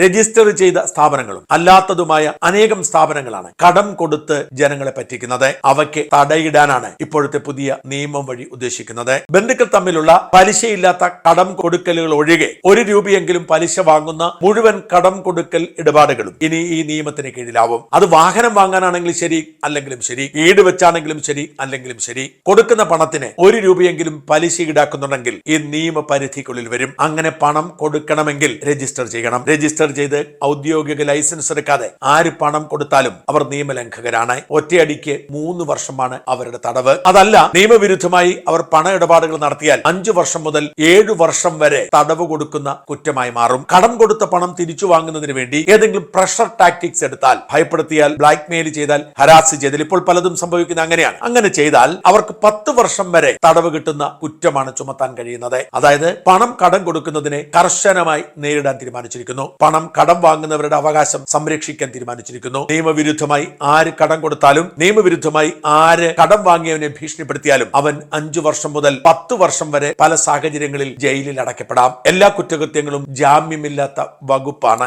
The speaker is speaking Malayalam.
രജിസ്റ്റർ ചെയ്ത സ്ഥാപനങ്ങളും അല്ലാത്തതുമായ അനേകം സ്ഥാപനങ്ങളാണ് കടം കൊടുത്ത് ജനങ്ങളെ പറ്റിക്കുന്നത്. അവയ്ക്ക് തടയിടാനാണ് ഇപ്പോഴത്തെ പുതിയ നിയമം വഴി ഉദ്ദേശിക്കുന്നത്. ബന്ധുക്കൾ തമ്മിലുള്ള പലിശയില്ലാത്ത കടം കൊടുക്കലുകൾ ഒഴികെ ഒരു രൂപയെങ്കിലും പലിശ വാങ്ങുന്ന മുഴുവൻ കടം കൊടുക്കൽ ഇടപാടുകളും ഇനി ഈ നിയമത്തിന് കീഴിലാവും. അത് വാഹനം വാങ്ങാനാണെങ്കിലും ശരി അല്ലെങ്കിലും ശരി. വീട് വെച്ചാണെങ്കിലും ശരി അല്ലെങ്കിലും ശരി. കൊടുക്കുന്ന പണത്തിന് ഒരു രൂപയെങ്കിലും പലിശ ഈടാക്കുന്നുണ്ടെങ്കിൽ ഈ നിയമ പരിധിക്കുള്ളിൽ വരും. അങ്ങനെ പണം കൊടുക്കണമെങ്കിൽ രജിസ്റ്റർ ചെയ്യണം. രജിസ്റ്റർ ചെയ്ത് ഔദ്യോഗിക ലൈസൻസ് എടുക്കാതെ ആര് പണം കൊടുത്താലും അവർ നിയമലംഘകരാണ്. ഒറ്റയടിക്ക് മൂന്ന് വർഷമാണ് അവരുടെ തടവ്. അതല്ല നിയമവിരുദ്ധമായി അവർ പണ ഇടപാടുകൾ നടത്തിയാൽ അഞ്ചു വർഷം മുതൽ ഏഴു വർഷം വരെ തടവ് കൊടുക്കുന്ന കുറ്റമായി മാറും. കടം കൊടുത്ത പണം തിരിച്ചു വാങ്ങുന്നതിന് വേണ്ടി ഏതെങ്കിലും പ്രഷർ ടാക്ടിക്സ് എടുത്താൽ ഭയപ്പെടുത്തിയാൽ ബ്ലാക്ക് മെയിൽ ചെയ്താൽ ഹരാസ് ചെയ്താൽ ഇപ്പോൾ പലതും സംഭവിക്കുന്ന അങ്ങനെയാണ്. അങ്ങനെ ചെയ്താൽ അവർക്ക് പത്ത് വർഷം വരെ തടവ് കിട്ടുന്ന കുറ്റമാണ് ചുമത്താൻ കഴിയുന്നത്. അതായത് പണം കടം കൊടുക്കുന്നതിനെ കർശനമായി നേരിടാൻ തീരുമാനിച്ചിരിക്കുന്നു. പണം കടം വാങ്ങുന്നവരുടെ അവകാശം സംരക്ഷിക്കാൻ തീരുമാനിച്ചിരിക്കുന്നു. നിയമവിരുദ്ധമായി ആര് കടം കൊടുത്താലും നിയമവിരുദ്ധമായി ആര് കടം വാങ്ങിയവനെ ഭീഷണിപ്പെടുത്തിയാലും അവൻ അഞ്ചു വർഷം മുതൽ പത്ത് വർഷം വരെ പല സാഹചര്യങ്ങളിൽ ജയിലിൽ അടയ്ക്കപ്പെടാം. എല്ലാ കുറ്റകൃത്യങ്ങളും ജാമ്യമില്ലാത്ത വകുപ്പാണ്.